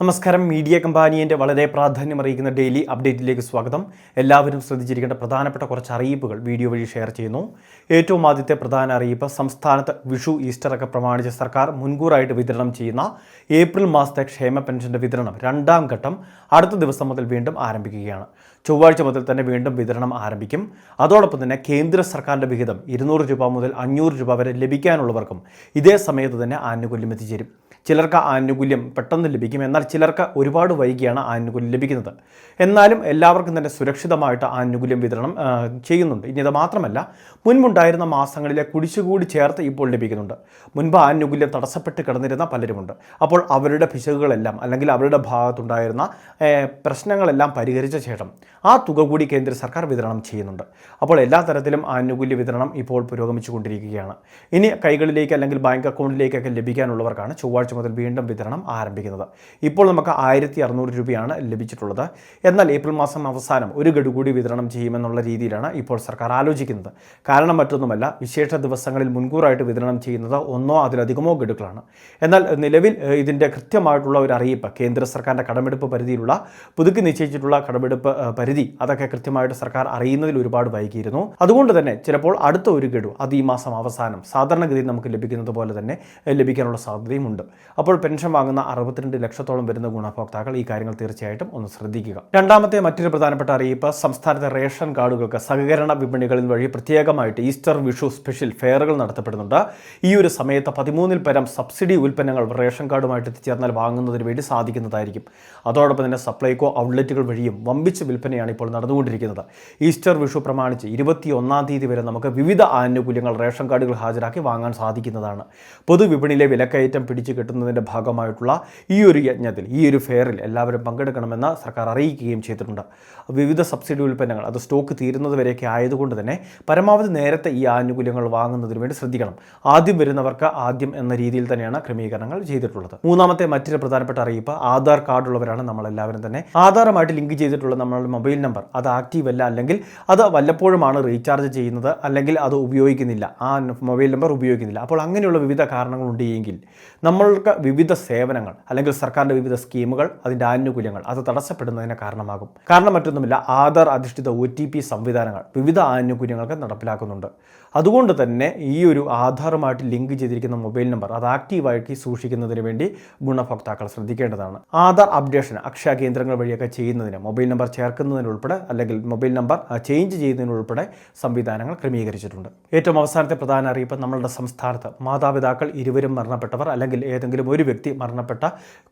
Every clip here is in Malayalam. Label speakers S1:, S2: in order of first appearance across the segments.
S1: നമസ്കാരം. മീഡിയ കമ്പാനിയന്റെ വളരെ പ്രാധാന്യമറിയിക്കുന്ന ഡെയിലി അപ്ഡേറ്റിലേക്ക് സ്വാഗതം. എല്ലാവരും ശ്രദ്ധിച്ചിരിക്കേണ്ട പ്രധാനപ്പെട്ട കുറച്ച് അറിയിപ്പുകൾ വീഡിയോ വഴി ഷെയർ ചെയ്യുന്നു. ഏറ്റവും ആദ്യത്തെ പ്രധാന അറിയിപ്പ് സംസ്ഥാനത്ത് വിഷു ഈസ്റ്ററൊക്കെ പ്രമാണിച്ച് സർക്കാർ മുൻകൂറായിട്ട് വിതരണം ചെയ്യുന്ന ഏപ്രിൽ മാസത്തെ ക്ഷേമ പെൻഷന്റെ വിതരണം രണ്ടാം ഘട്ടം അടുത്ത ദിവസം മുതൽ വീണ്ടും ആരംഭിക്കുകയാണ്. ചൊവ്വാഴ്ച മുതൽ തന്നെ വീണ്ടും വിതരണം ആരംഭിക്കും. അതോടൊപ്പം തന്നെ കേന്ദ്ര സർക്കാരിന്റെ വിഹിതം ഇരുന്നൂറ് രൂപ മുതൽ അഞ്ഞൂറ് രൂപ വരെ ലഭിക്കാനുള്ളവർക്കും ഇതേ സമയത്ത് തന്നെ ആനുകൂല്യം എത്തിച്ചേരും. ചിലർക്ക് ആനുകൂല്യം പെട്ടെന്ന് ലഭിക്കും. എന്നാൽ ചിലർക്ക് ഒരുപാട് വൈകിയാണ് ആനുകൂല്യം ലഭിക്കുന്നത്. എന്നാലും എല്ലാവർക്കും തന്നെ സുരക്ഷിതമായിട്ട് ആനുകൂല്യം വിതരണം ചെയ്യുന്നുണ്ട്. ഇനി ഇത് മാത്രമല്ല മുൻപുണ്ടായിരുന്ന മാസങ്ങളിലെ കുടിശ്ശുകൂടി ചേർത്ത് ഇപ്പോൾ ലഭിക്കുന്നുണ്ട്. മുൻപ് ആനുകൂല്യം തടസ്സപ്പെട്ട് കിടന്നിരുന്ന പലരുമുണ്ട്. അപ്പോൾ അവരുടെ പിശകുകളെല്ലാം അല്ലെങ്കിൽ അവരുടെ ഭാഗത്തുണ്ടായിരുന്ന പ്രശ്നങ്ങളെല്ലാം പരിഹരിച്ച ശേഷം ആ തുക കൂടി കേന്ദ്ര സർക്കാർ വിതരണം ചെയ്യുന്നുണ്ട്. അപ്പോൾ എല്ലാ തരത്തിലും ആനുകൂല്യ വിതരണം ഇപ്പോൾ പുരോഗമിച്ചുകൊണ്ടിരിക്കുകയാണ്. ഇനി കൈകളിലേക്ക് അല്ലെങ്കിൽ ബാങ്ക് അക്കൗണ്ടിലേക്കൊക്കെ ലഭിക്കാനുള്ളവർക്കാണ് ചൊവ്വാഴ്ച മുതൽ വീണ്ടും വിതരണം ആരംഭിക്കുന്നത്. ഇപ്പോൾ നമുക്ക് ആയിരത്തി അറുന്നൂറ് രൂപയാണ് ലഭിച്ചിട്ടുള്ളത്. എന്നാൽ ഏപ്രിൽ മാസം അവസാനം ഒരു ഗഡു കൂടി വിതരണം ചെയ്യുമെന്നുള്ള രീതിയിലാണ് ഇപ്പോൾ സർക്കാർ ആലോചിക്കുന്നത്. കാരണം മറ്റൊന്നുമല്ല വിശേഷ ദിവസങ്ങളിൽ മുൻകൂറായിട്ട് വിതരണം ചെയ്യുന്നത് ഒന്നോ അതിലധികമോ ഗഡുക്കളാണ്. എന്നാൽ നിലവിൽ ഇതിന്റെ കൃത്യമായിട്ടുള്ള ഒരു അറിയിപ്പ് കേന്ദ്ര സർക്കാരിന്റെ കടമെടുപ്പ് പരിധിയിലുള്ള പുതുക്കി നിശ്ചയിച്ചിട്ടുള്ള കടമെടുപ്പ് പരിധി അതൊക്കെ കൃത്യമായിട്ട് സർക്കാർ അറിയുന്നതിൽ ഒരുപാട് വൈകിയിരുന്നു. അതുകൊണ്ട് തന്നെ ചിലപ്പോൾ അടുത്ത ഒരു ഗഡു അത് ഈ മാസം അവസാനം സാധാരണഗതിയിൽ നമുക്ക് ലഭിക്കുന്നത് പോലെ തന്നെ ലഭിക്കാനുള്ള ലഭിക്കാനുള്ള സാധ്യതയുമുണ്ട്. അപ്പോൾ പെൻഷൻ വാങ്ങുന്ന അറുപത്തിരണ്ട് ലക്ഷത്തോളം വരുന്ന ഗുണഭോക്താക്കൾ ഈ കാര്യങ്ങൾ തീർച്ചയായിട്ടും ഒന്ന് ശ്രദ്ധിക്കുക. രണ്ടാമത്തെ മറ്റൊരു പ്രധാനപ്പെട്ട അറിയിപ്പ് സംസ്ഥാനത്തെ റേഷൻ കാർഡുകൾക്ക് സഹകരണ വിപണികളിൽ വഴി പ്രത്യേകമായിട്ട് ഈസ്റ്റർ വിഷു സ്പെഷ്യൽ ഫെയറുകൾ നടത്തപ്പെടുന്നുണ്ട്. ഈ ഒരു സമയത്ത് പതിമൂന്നിൽ പരം സബ്സിഡി ഉൽപ്പന്നങ്ങൾ റേഷൻ കാർഡുമായിട്ട് എത്തിച്ചേർന്നാൽ വാങ്ങുന്നതിന് വേണ്ടി സാധിക്കുന്നതായിരിക്കും. അതോടൊപ്പം തന്നെ സപ്ലൈകോ ഔട്ട്ലെറ്റുകൾ വഴിയും വമ്പിച്ച വിൽപ്പനയാണ് ഇപ്പോൾ നടന്നുകൊണ്ടിരിക്കുന്നത്. ഈസ്റ്റർ വിഷു പ്രമാണിച്ച് ഇരുപത്തി ഒന്നാം തീയതി വരെ നമുക്ക് വിവിധ ആനുകൂല്യങ്ങൾ റേഷൻ കാർഡുകൾ ഹാജരാക്കി വാങ്ങാൻ സാധിക്കുന്നതാണ്. പൊതുവിപണിയിലെ വിലക്കയറ്റം പിടിച്ചു കെട്ടുന്നതിന്റെ ഭാഗമായിട്ടുള്ള ഈ ഒരു യജ്ഞത്തിൽ ഈ ഒരു ഫെയറിൽ എല്ലാവരും പങ്കെടുക്കണമെന്ന് സർക്കാർ അറിയിക്കുകയും ചെയ്തിട്ടുണ്ട്. വിവിധ സബ്സിഡി ഉൽപ്പന്നങ്ങൾ അത് സ്റ്റോക്ക് തീരുന്നത് വരെയൊക്കെ ആയതുകൊണ്ട് തന്നെ പരമാവധി നേരത്തെ ഈ ആനുകൂല്യങ്ങൾ വാങ്ങുന്നതിന് വേണ്ടി ശ്രദ്ധിക്കണം. ആദ്യം വരുന്നവർക്ക് ആദ്യം എന്ന രീതിയിൽ തന്നെയാണ് ക്രമീകരണങ്ങൾ ചെയ്തിട്ടുള്ളത്. മൂന്നാമത്തെ മറ്റൊരു പ്രധാനപ്പെട്ട അറിയിപ്പ് ആധാർ കാർഡുള്ളവരാണ് നമ്മളെല്ലാവരും തന്നെ. ആധാറുമായിട്ട് ലിങ്ക് ചെയ്തിട്ടുള്ള നമ്മളുടെ മൊബൈൽ നമ്പർ അത് ആക്റ്റീവ് അല്ല അല്ലെങ്കിൽ അത് വല്ലപ്പോഴുമാണ് റീചാർജ് ചെയ്യുന്നത് അല്ലെങ്കിൽ അത് ഉപയോഗിക്കുന്നില്ല. ആ മൊബൈൽ നമ്പർ ഉപയോഗിക്കുന്നില്ല. അപ്പോൾ അങ്ങനെയുള്ള വിവിധ കാരണങ്ങളുണ്ട് എങ്കിൽ നമ്മൾക്ക് വിവിധ സേവനങ്ങൾ അല്ലെങ്കിൽ സർക്കാരിന്റെ വിവിധ സ്കീമുകൾ അതിന്റെ ആനുകൂല്യങ്ങൾ അത് തടസ്സപ്പെടുന്നതിന് കാരണമാകും. കാരണം മറ്റൊന്നുമില്ല ആധാർ അധിഷ്ഠിത ഒ ടി പി സംവിധാനങ്ങൾ വിവിധ ആനുകൂല്യങ്ങൾക്ക് നടപ്പിലാക്കുന്നുണ്ട്. അതുകൊണ്ട് തന്നെ ഈ ഒരു ആധാറുമായിട്ട് ലിങ്ക് ചെയ്തിരിക്കുന്ന മൊബൈൽ നമ്പർ അത് ആക്റ്റീവാക്കി സൂക്ഷിക്കുന്നതിന് വേണ്ടി ഗുണഭോക്താക്കൾ ശ്രദ്ധിക്കേണ്ടതാണ്. ആധാർ അപ്ഡേഷൻ അക്ഷയ കേന്ദ്രങ്ങൾ വഴിയൊക്കെ ചെയ്യുന്നതിന് മൊബൈൽ നമ്പർ ചേർക്കുന്നതിനുൾപ്പെടെ അല്ലെങ്കിൽ മൊബൈൽ നമ്പർ ചേഞ്ച് ചെയ്യുന്നതിനുൾപ്പെടെ സംവിധാനങ്ങൾ ക്രമീകരിച്ചിട്ടുണ്ട്. ഏറ്റവും അവസാനത്തെ പ്രധാന അറിയിപ്പ് നമ്മളുടെ സംസ്ഥാനത്ത് മാതാപിതാക്കൾ ഇരുവരും മരണപ്പെട്ടവർ അല്ലെങ്കിൽ ഏതെങ്കിലും ഒരു വ്യക്തി മരണപ്പെട്ട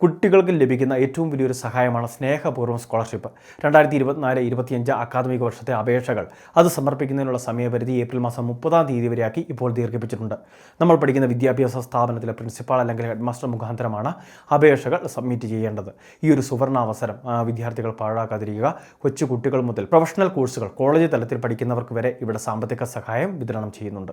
S1: കുട്ടികൾക്ക് ലഭിക്കുന്ന ഏറ്റവും വലിയൊരു സഹായമാണ് സ്നേഹപൂർവം സ്കോളർഷിപ്പ്. രണ്ടായിരത്തി ഇരുപത്തിനാല് ഇരുപത്തിയഞ്ച് അക്കാദമിക വർഷത്തെ അപേക്ഷകൾ അത് സമർപ്പിക്കുന്നതിനുള്ള സമയപരിധി ഏപ്രിൽ മാസം മുപ്പതാം തീയതി വരെയാക്കി ഇപ്പോൾ ദീർഘിപ്പിച്ചിട്ടുണ്ട്. നമ്മൾ പഠിക്കുന്ന വിദ്യാഭ്യാസ സ്ഥാപനത്തിലെ പ്രിൻസിപ്പൽ അല്ലെങ്കിൽ ഹെഡ്മാസ്റ്റർ മുഖാന്തരമാണ് അപേക്ഷകൾ സബ്മിറ്റ് ചെയ്യേണ്ടത്. ഈ ഒരു സുവർണാവസരം അവസരം വിദ്യാർത്ഥികൾ പാഴാക്കാതിരിക്കുക. കൊച്ചു കുട്ടികൾ മുതൽ പ്രൊഫഷണൽ കോഴ്സുകൾ കോളേജ് തലത്തിൽ പഠിക്കുന്നവർക്ക് വരെ ഇവിടെ സാമ്പത്തിക സഹായം വിതരണം ചെയ്യുന്നുണ്ട്.